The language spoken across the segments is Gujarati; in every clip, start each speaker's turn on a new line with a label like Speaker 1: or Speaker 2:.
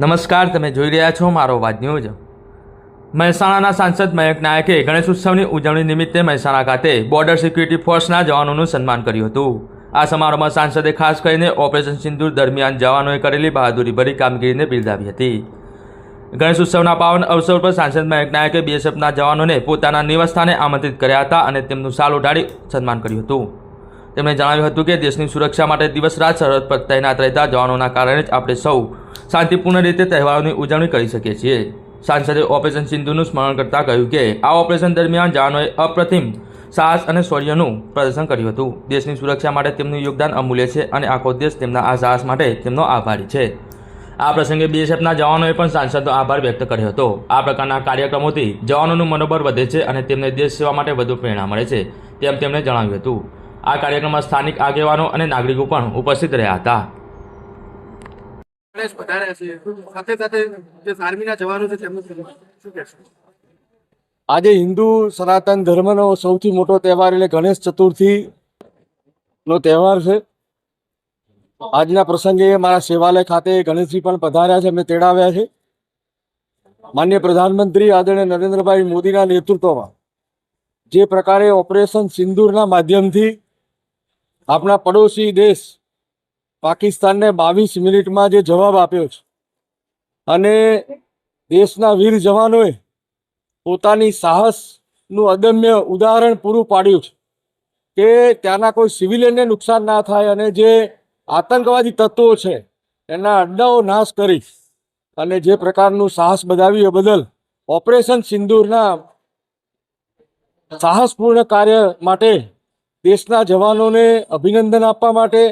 Speaker 1: નમસ્કાર, તમે જોઈ રહ્યા છો મારો વાત ન્યૂઝ. મહેસાણાના સાંસદ મયંક નાયકે ગણેશ ઉત્સવની ઉજવણી નિમિત્તે મહેસાણા ખાતે બોર્ડર સિક્યુરિટી ફોર્સના જવાનોનું સન્માન કર્યું હતું. આ સમારોહમાં સાંસદે ખાસ કરીને ઓપરેશન સિંદૂર દરમિયાન જવાનોએ કરેલી બહાદુરીભરી કામગીરીને બિરદાવી હતી. ગણેશ ઉત્સવના પાવન અવસર પર સાંસદ મયંક નાયકે બીએસએફના જવાનોને પોતાના નિવાસસ્થાને આમંત્રિત કર્યા હતા અને તેમનું સાલ ઉડાડી સન્માન કર્યું હતું. તેમણે જણાવ્યું હતું કે દેશની સુરક્ષા માટે દિવસ રાત સરહદ પર તૈનાત રહેતા જવાનોના કારણે જ આપણે સૌ શાંતિપૂર્ણ રીતે તહેવારોની ઉજવણી કરી શકીએ છીએ. સાંસદે ઓપરેશન સિંધુનું સ્મરણ કરતાં કહ્યું કે આ ઓપરેશન દરમિયાન જવાનોએ અપ્રતિમ સાહસ અને શૌર્યનું પ્રદર્શન કર્યું હતું. દેશની સુરક્ષા માટે તેમનું યોગદાન અમૂલ્ય છે અને આખો દેશ તેમના આ સાહસ માટે તેમનો આભારી છે. આ પ્રસંગે બીએસએફના જવાનોએ પણ સાંસદનો આભાર વ્યક્ત કર્યો હતો. આ પ્રકારના કાર્યક્રમોથી જવાનોનું મનોબળ વધે છે અને તેમને દેશ સેવા માટે વધુ પ્રેરણા મળે છે, તેમ તેમણે જણાવ્યું હતું. આ કાર્યક્રમમાં સ્થાનિક આગેવાનો અને નાગરિકો પણ ઉપસ્થિત રહ્યા હતા.
Speaker 2: આજે હિન્દુ સનાતન ધર્મનો સૌથી મોટો તહેવાર એટલે ગણેશ ચતુર્થી નો તહેવાર છે. આજના પ્રસંગે મારા સેવાલય ખાતે ગણેશજી પણ પધાર્યા છે. અમે તેડાવ્યા છે. માન્ય પ્રધાનમંત્રી આદરણીય નરેન્દ્રભાઈ મોદીના નેતૃત્વમાં જે પ્રકારે ઓપરેશન સિંદૂરના માધ્યમથી આપણા પડોશી દેશ પાકિસ્તાનને બાવીસ મિનિટમાં જે જવાબ આપ્યો છે. અને દેશના વીર જવાનોએ પોતાની સાહસનું અદમ્ય ઉદાહરણ પૂરું પાડ્યું છે કે ત્યાંના કોઈ સિવિલિયનને નુકસાન ના થાય અને જે આતંકવાદી તત્વો છે એના અડ્ડાઓ નાશ કરી અને જે પ્રકારનું સાહસ બતાવ્યું એ બદલ ઓપરેશન સિંદૂરના સાહસપૂર્ણ કાર્ય માટે દેશના જવાનોને અભિનંદન આપવા માટે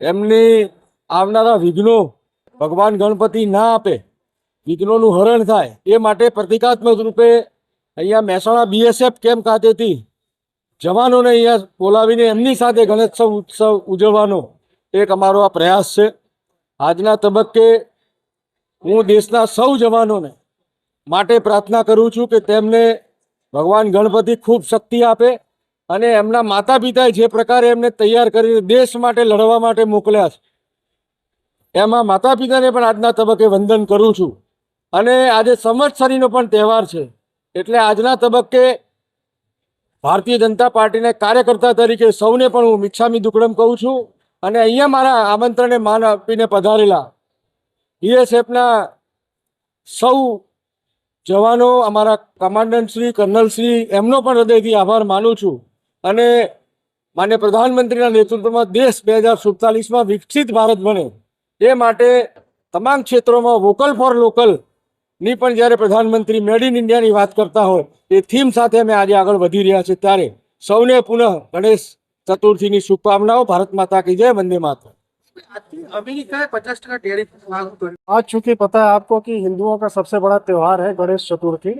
Speaker 2: એમની આવનારા વિઘ્નો ભગવાન ગણપતિ ના આપે. વિઘ્નોનું હરણ થાય એ માટે પ્રતિકાત્મક રૂપે અહીંયા મહેસાણા બીએસએફ કેમ્પ ખાતેથી જવાનોને અહીંયા બોલાવીને એમની સાથે ગણેશોત્સવ ઉત્સવ ઉજવવાનો એક અમારો આ પ્રયાસ છે. આજના તબક્કે હું દેશના સૌ જવાનોને માટે પ્રાર્થના કરું છું કે તેમને ભગવાન ગણપતિ ખૂબ શક્તિ આપે અને એમના માતા પિતાએ જે પ્રકારે એમને તૈયાર કરીને દેશ માટે, લડવા માટે મોકલ્યા છે. એમાં માતા પિતાને પણ આજના તબક્કે વંદન કરું છું. અને આજે સંવત્સરીનો પણ તહેવાર છે. એટલે આજના તબક્કે ભારતીય જનતા પાર્ટીને કાર્યકર્તા તરીકે સૌને પણ હું મિચ્છામી દુકડમ કહું છું. અને અહીંયા મારા આમંત્રણને માન આપીને પધારેલા બીએસએફના સૌ જવાનો, અમારા કમાન્ડન્ટ શ્રી, કર્નલ શ્રી, એમનો પણ હૃદયથી આભાર માનું છું. અને માન્ય પ્રધાનમંત્રીના નેતૃત્વમાં દેશ બે હજાર સુડતાલીસમાં વિકસિત ભારત બને એ માટે તમામ ક્ષેત્રોમાં વોકલ ફોર લોકલ ની પણ જ્યારે પ્રધાનમંત્રી મેડ ઇન ઇન્ડિયાની વાત કરતા હોય એ થીમ સાથે અમે આજે આગળ વધી રહ્યા છે ત્યારે સૌને પુનઃ ગણેશ ચતુર્થીની શુભકામનાઓ ભારત માતા કી જય વંદે માતા
Speaker 3: આજથી અમેરિકાએ પચાસ ટકા ટેરિફ લાગુ કર્યું
Speaker 4: आज चूंकि पता है आपको कि हिंदुओं का सबसे बड़ा त्यौहार है गणेश चतुर्थी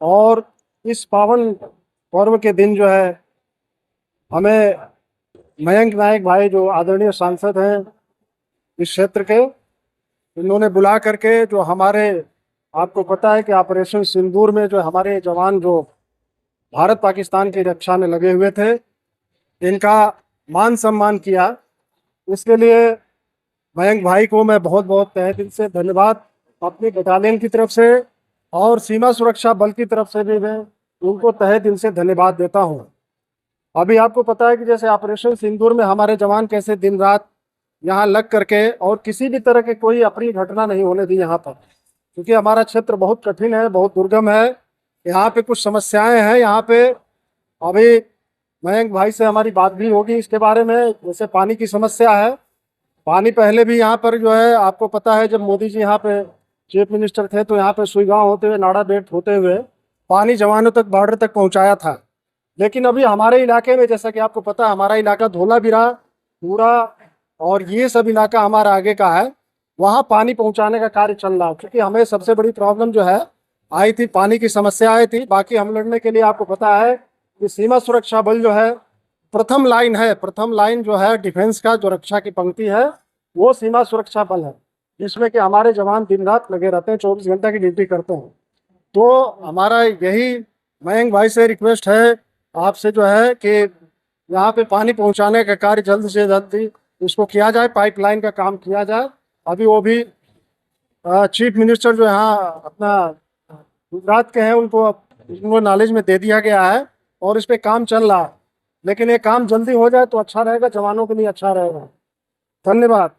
Speaker 4: और इस पावन पर्व के दिन जो है हमें मयंक नायक भाई जो आदरणीय सांसद हैं इस क्षेत्र के, इन्होंने बुला करके जो हमारे, आपको पता है कि ऑपरेशन सिंदूर में जो हमारे जवान जो भारत पाकिस्तान की रक्षा में लगे हुए थे, इनका मान सम्मान किया। इसके लिए मयंक भाई को मैं बहुत बहुत तहे दिल से धन्यवाद अपनी बटालियन की तरफ़ से और सीमा सुरक्षा बल की तरफ़ से भी मैं उनको तहे दिल से धन्यवाद देता हूँ। अभी आपको पता है कि जैसे ऑपरेशन सिंदूर में हमारे जवान कैसे दिन रात यहाँ लग करके और किसी भी तरह की कोई अपनी घटना नहीं होने दी यहाँ पर। क्योंकि हमारा क्षेत्र बहुत कठिन है, बहुत दुर्गम है, यहाँ पे कुछ समस्याएँ हैं, यहाँ पे अभी मयंक भाई से हमारी बात भी होगी इसके बारे में, जैसे पानी की समस्या है। पानी पहले भी यहाँ पर जो है, आपको पता है जब मोदी जी यहाँ पे चीफ मिनिस्टर थे तो यहाँ पे सुई गाँव होते हुए, नाड़ा बेट होते हुए पानी जवानों तक, बॉर्डर तक पहुँचाया था। लेकिन अभी हमारे इलाके में, जैसा कि आपको पता है हमारा इलाका धोलावीरा पूरा, और ये सब इलाका हमारा आगे का है। वहाँ पानी पहुँचाने का कार्य चल रहा है, क्योंकि हमें सबसे बड़ी प्रॉब्लम जो है, आई थी, पानी की समस्या आई थी। बाकी हम लड़ने के लिए आपको पता है कि सीमा सुरक्षा बल जो है, प्रथम लाइन है, प्रथम लाइन जो है डिफेंस का, जो रक्षा की पंक्ति है, वो सीमा सुरक्षा बल है, जिसमें कि हमारे जवान दिन रात लगे रहते हैं, चौबीस घंटा की ड्यूटी करते हैं। तो हमारा यही मयंक भाई से रिक्वेस्ट है आपसे जो है कि यहाँ पे पानी पहुँचाने का कार्य जल्द से जल्द इसको किया जाए, पाइपलाइन का काम किया जाए। अभी वो भी चीफ मिनिस्टर जो यहाँ अपना गुजरात के हैं, उनको उनको नॉलेज में दे दिया गया है और इस पर काम चल रहा है। लेकिन ये काम जल्दी हो जाए तो अच्छा रहेगा, जवानों के लिए अच्छा रहेगा। धन्यवाद।